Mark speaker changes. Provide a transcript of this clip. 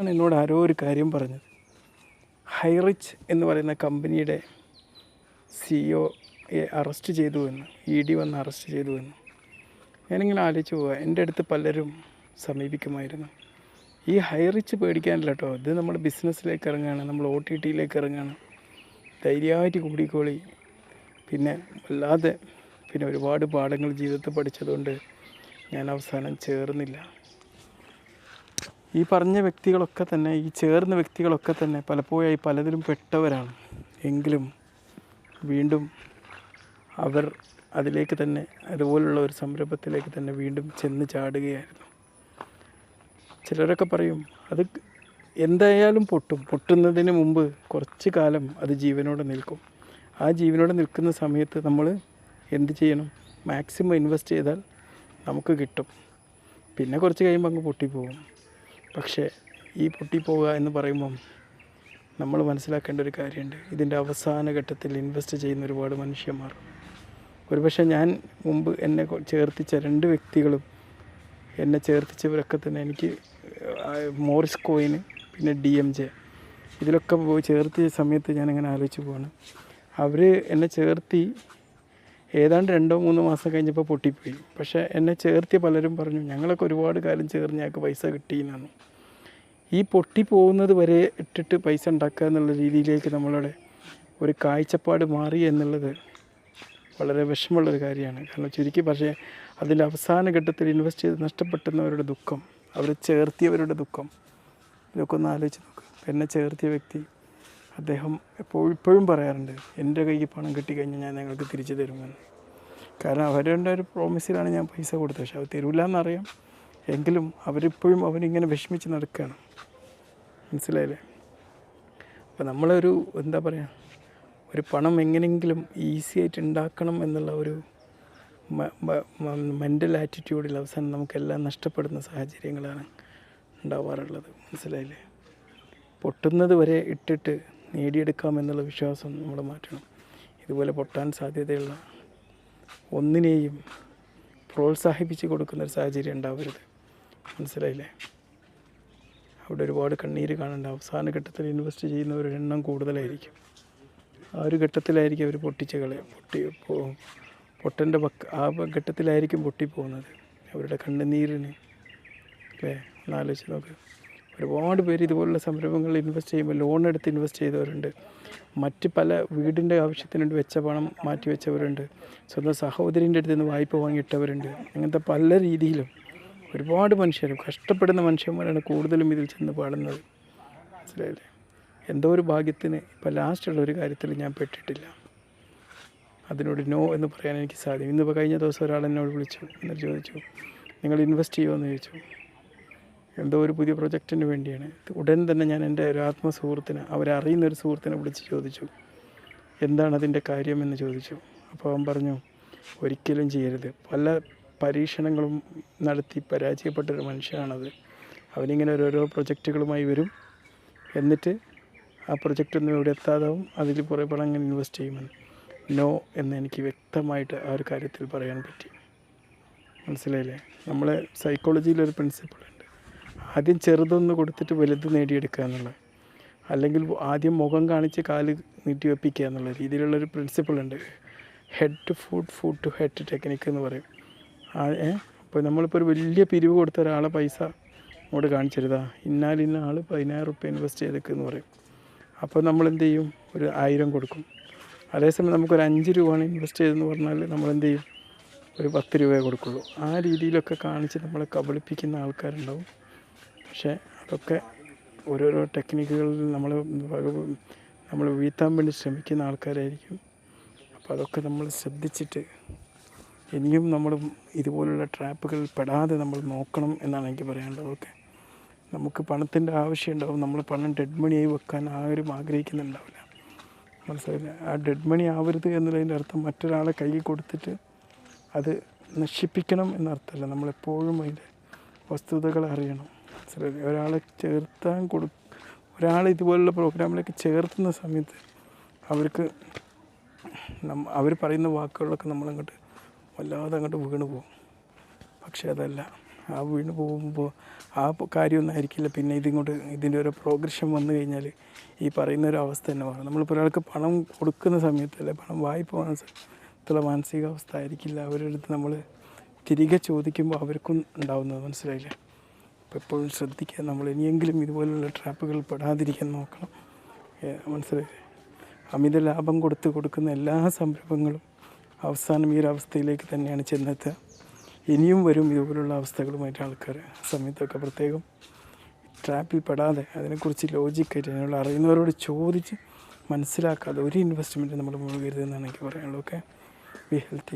Speaker 1: ആണ് എന്നോട് ആരോ ഒരു കാര്യം പറഞ്ഞത്. ഹൈറിച്ച് എന്ന് പറയുന്ന കമ്പനിയുടെ സിഇഒയെ അറസ്റ്റ് ചെയ്തു എന്ന് ഇ ഡി വന്ന് അറസ്റ്റ് ചെയ്തു എന്ന്. ഞാനിങ്ങനെ ആലോചിച്ച് പോവുക എന്റെ അടുത്ത് പലരും സമീപിക്കുമായിരുന്നു. ഈ ഹൈറിച്ച് പേടിക്കാനില്ല കേട്ടോ ഇത് നമ്മൾ ബിസിനസ്സിലേക്ക് ഇറങ്ങുകയാണ് നമ്മൾ ഒ ടി ടിയിലേക്ക് ഇറങ്ങുകയാണ് ധൈര്യമായിട്ട് കൂടിക്കോളി. പിന്നെ വല്ലാതെ പിന്നെ ഒരുപാട് പാഠങ്ങൾ ജീവിതത്തിൽ പഠിച്ചതുകൊണ്ട് ഞാൻ അവസാനം ചേർന്നില്ല. ഈ പറഞ്ഞ വ്യക്തികളൊക്കെ തന്നെ ഈ ചേർന്ന വ്യക്തികളൊക്കെ തന്നെ പലപ്പോഴായി പലതിലും പെട്ടവരാണ്. എങ്കിലും വീണ്ടും അവർ അതിലേക്ക് തന്നെ അതുപോലുള്ള ഒരു സംരംഭത്തിലേക്ക് തന്നെ വീണ്ടും ചെന്ന് ചാടുകയായിരുന്നു. ചിലരൊക്കെ പറയും അത് എന്തായാലും പൊട്ടും. പൊട്ടുന്നതിന് മുമ്പ് കുറച്ച് കാലം അത് ജീവനോടെ നിൽക്കും. ആ ജീവനോടെ നിൽക്കുന്ന സമയത്ത് നമ്മൾ എന്ത് ചെയ്യണം? മാക്സിമം ഇൻവെസ്റ്റ് ചെയ്താൽ നമുക്ക് കിട്ടും. പിന്നെ കുറച്ച് കഴിയുമ്പോൾ അങ്ങ് പൊട്ടിപ്പോകും പക്ഷേ ഈ പൊട്ടിപ്പോവുക എന്ന് പറയുമ്പം നമ്മൾ മനസ്സിലാക്കേണ്ട ഒരു കാര്യമുണ്ട്. ഇതിന്റെ അവസാന ഘട്ടത്തിൽ ഇൻവെസ്റ്റ് ചെയ്യുന്ന ഒരുപാട് മനുഷ്യന്മാർ. ഒരുപക്ഷെ ഞാൻ മുമ്പ് എന്നെ ചേർത്തിച്ച രണ്ട് വ്യക്തികളും എന്നെ ചേർത്തിച്ചവരൊക്കെ തന്നെ എനിക്ക് മോറിസ് കോയിന് പിന്നെ ഡി എം ജെ ഇതിലൊക്കെ പോയി ചേർത്തിയ സമയത്ത് ഞാനിങ്ങനെ ആലോചിച്ച് പോവാണ്. അവർ എന്നെ ചേർത്തി ഏതാണ്ട് രണ്ടോ മൂന്നോ മാസം കഴിഞ്ഞപ്പോൾ പൊട്ടിപ്പോയി. പക്ഷേ എന്നെ ചേർത്തി പലരും പറഞ്ഞു ഞങ്ങളൊക്കെ ഒരുപാട് കാലം ചേർന്ന് ഞങ്ങൾക്ക് പൈസ കിട്ടിയെന്നാണ് ഈ പൊട്ടി പോകുന്നത് വരെ ഇട്ടിട്ട് പൈസ ഉണ്ടാക്കുക എന്നുള്ള രീതിയിലേക്ക് നമ്മളുടെ ഒരു കാഴ്ചപ്പാട് മാറി എന്നുള്ളത് വളരെ വിഷമമുള്ളൊരു കാര്യമാണ്. കാരണം ചുരുക്കി പക്ഷേ അതിന്റെ അവസാന ഘട്ടത്തിൽ ഇൻവെസ്റ്റ് ചെയ്ത് നഷ്ടപ്പെട്ടുന്നവരുടെ ദുഃഖം അവരെ ചേർത്തിയവരുടെ ദുഃഖം ഇതൊക്കെ ഒന്ന് ആലോചിച്ച് നോക്കുക എന്നെ ചേർത്തിയ വ്യക്തി അദ്ദേഹം എപ്പോഴും ഇപ്പോഴും പറയാറുണ്ട് എന്റെ കയ്യിൽ പണം കിട്ടിക്കഴിഞ്ഞാൽ ഞാൻ നിങ്ങൾക്ക് തിരിച്ചു തരുമെന്ന് കാരണം അവരുടെ ഒരു പ്രോമിസിലാണ് ഞാൻ പൈസ കൊടുത്തത്. പക്ഷെ അവർ തരൂല എന്നറിയാം എങ്കിലും അവരിപ്പോഴും അവനിങ്ങനെ വിഷമിച്ച് നടക്കുകയാണ് മനസ്സിലായില്ലേ? അപ്പോൾ നമ്മളൊരു എന്താ പറയുക ഒരു പണം എങ്ങനെയെങ്കിലും ഈസി ആയിട്ട് ഉണ്ടാക്കണം എന്നുള്ള ഒരു മെന്റൽ ആറ്റിറ്റ്യൂഡിൽ അവസാനം നമുക്കെല്ലാം നഷ്ടപ്പെടുന്ന സാഹചര്യങ്ങളാണ് ഉണ്ടാവാറുള്ളത്. മനസ്സിലായില്ലേ? പൊട്ടുന്നത് വരെ ഇട്ടിട്ട് നേടിയെടുക്കാമെന്നുള്ള വിശ്വാസം നമ്മൾ മാറ്റണം. ഇതുപോലെ പൊട്ടാൻ സാധ്യതയുള്ള ഒന്നിനെയും പ്രോത്സാഹിപ്പിച്ച് കൊടുക്കുന്ന ഒരു സാഹചര്യം ഉണ്ടാവരുത്. മനസ്സിലായില്ലേ? അവിടെ ഒരുപാട് കണ്ണീര് കാണേണ്ട. അവസാന ഘട്ടത്തിൽ ഇൻവെസ്റ്റ് ചെയ്യുന്നവരുടെ എണ്ണം കൂടുതലായിരിക്കും. ആ ഒരു ഘട്ടത്തിലായിരിക്കും അവർ പൊട്ടിച്ച് കളയും പൊട്ടി പൊട്ടന്റെ പക്ക ആ ഘട്ടത്തിലായിരിക്കും പൊട്ടിപ്പോകുന്നത്. അവരുടെ കണ്ണുനീരിന് അല്ലേ? ഒന്ന് ആലോചിച്ച് നോക്ക്. ഒരുപാട് പേര് ഇതുപോലുള്ള സംരംഭങ്ങളിൽ ഇൻവെസ്റ്റ് ചെയ്യുമ്പോൾ ലോൺ എടുത്ത് ഇൻവെസ്റ്റ് ചെയ്തവരുണ്ട്. മറ്റ് പല വീടിന്റെ ആവശ്യത്തിന് വേണ്ടി വെച്ച പണം മാറ്റി വെച്ചവരുണ്ട്. സ്വന്തം സഹോദരിന്റെ അടുത്ത് നിന്ന് വായ്പ വാങ്ങിയിട്ടവരുണ്ട്. അങ്ങനത്തെ പല രീതിയിലും ഒരുപാട് മനുഷ്യരും കഷ്ടപ്പെടുന്ന മനുഷ്യന്മാരാണ് കൂടുതലും ഇതിൽ ചെന്ന് പാടുന്നത്. മനസ്സിലായില്ലേ? എന്തോ ഒരു ഭാഗ്യത്തിന് ഇപ്പോൾ ലാസ്റ്റുള്ള ഒരു കാര്യത്തിൽ ഞാൻ പെട്ടിട്ടില്ല. അതിനോട് നോ എന്ന് പറയാൻ എനിക്ക് സാധിക്കും ഇന്നിപ്പോൾ കഴിഞ്ഞ ദിവസം ഒരാൾ എന്നോട് വിളിച്ചു. എന്നിട്ട് ചോദിച്ചു നിങ്ങൾ ഇൻവെസ്റ്റ് ചെയ്യുമോ എന്ന് ചോദിച്ചു. എന്തോ ഒരു പുതിയ പ്രൊജക്റ്റിന് വേണ്ടിയാണ്. ഉടൻ തന്നെ ഞാൻ എന്റെ ഒരു ആത്മസുഹൃത്തിന് അവരറിയുന്ന ഒരു സുഹൃത്തിനെ വിളിച്ച് ചോദിച്ചു. എന്താണ് അതിന്റെ കാര്യമെന്ന് ചോദിച്ചു. അപ്പോൾ അവൻ പറഞ്ഞു ഒരിക്കലും ചെയ്യരുത്. പല പരീക്ഷണങ്ങളും നടത്തി പരാജയപ്പെട്ടൊരു മനുഷ്യനാണത്. അവനിങ്ങനെ ഓരോരോ പ്രൊജക്റ്റുകളുമായി വരും. എന്നിട്ട് ആ പ്രൊജക്റ്റ് ഒന്നും ഇവിടെ എത്താതാവും. അതിൽ കുറേ പണം അങ്ങനെ ഇൻവെസ്റ്റ് ചെയ്യുമെന്ന്. നോ എന്ന് എനിക്ക് വ്യക്തമായിട്ട് ആ ഒരു കാര്യത്തിൽ പറയാൻ പറ്റി. മനസ്സിലായില്ലേ? നമ്മളെ സൈക്കോളജിയിലൊരു പ്രിൻസിപ്പിൾ ആദ്യം ചെറുതൊന്ന് കൊടുത്തിട്ട് വലുത് നേടിയെടുക്കുക എന്നുള്ളത്. അല്ലെങ്കിൽ ആദ്യം മുഖം കാണിച്ച് കാൽ നീട്ടി വെപ്പിക്കുക എന്നുള്ള രീതിയിലുള്ളൊരു പ്രിൻസിപ്പിളുണ്ട് head to food food to head technique എന്ന് പറയും. അപ്പോൾ നമ്മളിപ്പോൾ ഒരു വലിയ പിരിവ് കൊടുത്ത ഒരാളെ പൈസ അങ്ങോട്ട് കാണിച്ചരുതാ. ഇന്നാലിന്ന ആൾ പതിനായിരം റുപ്യ ഇൻവെസ്റ്റ് ചെയ്തേക്കെന്ന് പറയും. അപ്പോൾ നമ്മൾ എന്ത് ചെയ്യും? ഒരു ആയിരം കൊടുക്കും. അതേസമയം നമുക്കൊരു അഞ്ച് രൂപയാണ് ഇൻവെസ്റ്റ് ചെയ്തതെന്ന് പറഞ്ഞാൽ നമ്മൾ എന്ത് ചെയ്യും? ഒരു പത്ത് രൂപയെ കൊടുക്കുള്ളൂ. ആ രീതിയിലൊക്കെ കാണിച്ച് നമ്മളെ കബളിപ്പിക്കുന്ന ആൾക്കാരുണ്ടാവും. പക്ഷേ അതൊക്കെ ഓരോരോ ടെക്നിക്കുകളിൽ നമ്മൾ നമ്മൾ വീഴ്ത്താൻ വേണ്ടി ശ്രമിക്കുന്ന ആൾക്കാരായിരിക്കും. അപ്പോൾ അതൊക്കെ നമ്മൾ ശ്രദ്ധിച്ചിട്ട് ഇനിയും നമ്മൾ ഇതുപോലുള്ള ട്രാപ്പുകളിൽ പെടാതെ നമ്മൾ നോക്കണം എന്നാണ് എനിക്ക് പറയാനുള്ളത്. ഓക്കെ നമുക്ക് പണത്തിന്റെ ആവശ്യം ഉണ്ടാവും. നമ്മൾ പണം ഡെഡ് മണിയായി വെക്കാൻ ആരും ആഗ്രഹിക്കുന്നുണ്ടാവില്ല. മനസ്സിലായില്ല? ആ ഡെഡ് മണി ആവരുത് എന്നുള്ളതിന്റെ അർത്ഥം മറ്റൊരാളെ കയ്യിൽ കൊടുത്തിട്ട് അത് നശിപ്പിക്കണം എന്നർത്ഥമല്ല. നമ്മളെപ്പോഴും അതിന്റെ വസ്തുതകൾ അറിയണം. ഒരാളെ ചേർത്താൻ കൊടു ഒരാൾ ഇതുപോലുള്ള പ്രോഗ്രാമിലേക്ക് ചേർത്തുന്ന സമയത്ത് അവർക്ക് നമ്മ അവർ പറയുന്ന വാക്കുകളൊക്കെ നമ്മളങ്ങോട്ട് വല്ലാതെ അങ്ങോട്ട് വീണു പോകും. പക്ഷേ അതല്ല. ആ വീണ് പോകുമ്പോൾ ആ കാര്യമൊന്നും ആയിരിക്കില്ല പിന്നെ ഇതിങ്ങോട്ട് ഇതിന്റെ ഒരു പ്രോഗ്രഷൻ വന്നു കഴിഞ്ഞാൽ ഈ പറയുന്ന ഒരു അവസ്ഥ തന്നെ മാറും. നമ്മളിപ്പോൾ ഒരാൾക്ക് പണം കൊടുക്കുന്ന സമയത്ത് അല്ലെ പണം വായ്പ വാങ്ങുന്ന മാനസികാവസ്ഥ ആയിരിക്കില്ല. അവരുടെ അടുത്ത് നമ്മൾ തിരികെ ചോദിക്കുമ്പോൾ അവർക്കും ഉണ്ടാവുന്നത് മനസ്സിലായില്ലേ? അപ്പോൾ എപ്പോഴും ശ്രദ്ധിക്കുക. നമ്മൾ ഇനിയെങ്കിലും ഇതുപോലുള്ള ട്രാപ്പുകൾ പെടാതിരിക്കാൻ നോക്കണം. മനസ്സിലായി? അമിത ലാഭം കൊടുത്ത് കൊടുക്കുന്ന എല്ലാ സംരംഭങ്ങളും അവസാനം ഈ ഒരു അവസ്ഥയിലേക്ക് തന്നെയാണ് ചെന്നെത്തുക. ഇനിയും വരും ഇതുപോലുള്ള അവസ്ഥകളുമായിട്ട് ആൾക്കാർ. സമയത്തൊക്കെ പ്രത്യേകം ട്രാപ്പിൽ പെടാതെ അതിനെക്കുറിച്ച് ലോജിക്കായിട്ട് അതിനുള്ള അറിയുന്നവരോട് ചോദിച്ച് മനസ്സിലാക്കാതെ ഒരു ഇൻവെസ്റ്റ്മെന്റ് നമ്മൾ മുഴുകരുതെന്നാണ് എനിക്ക് പറയാനുള്ളത്. Okay be healthy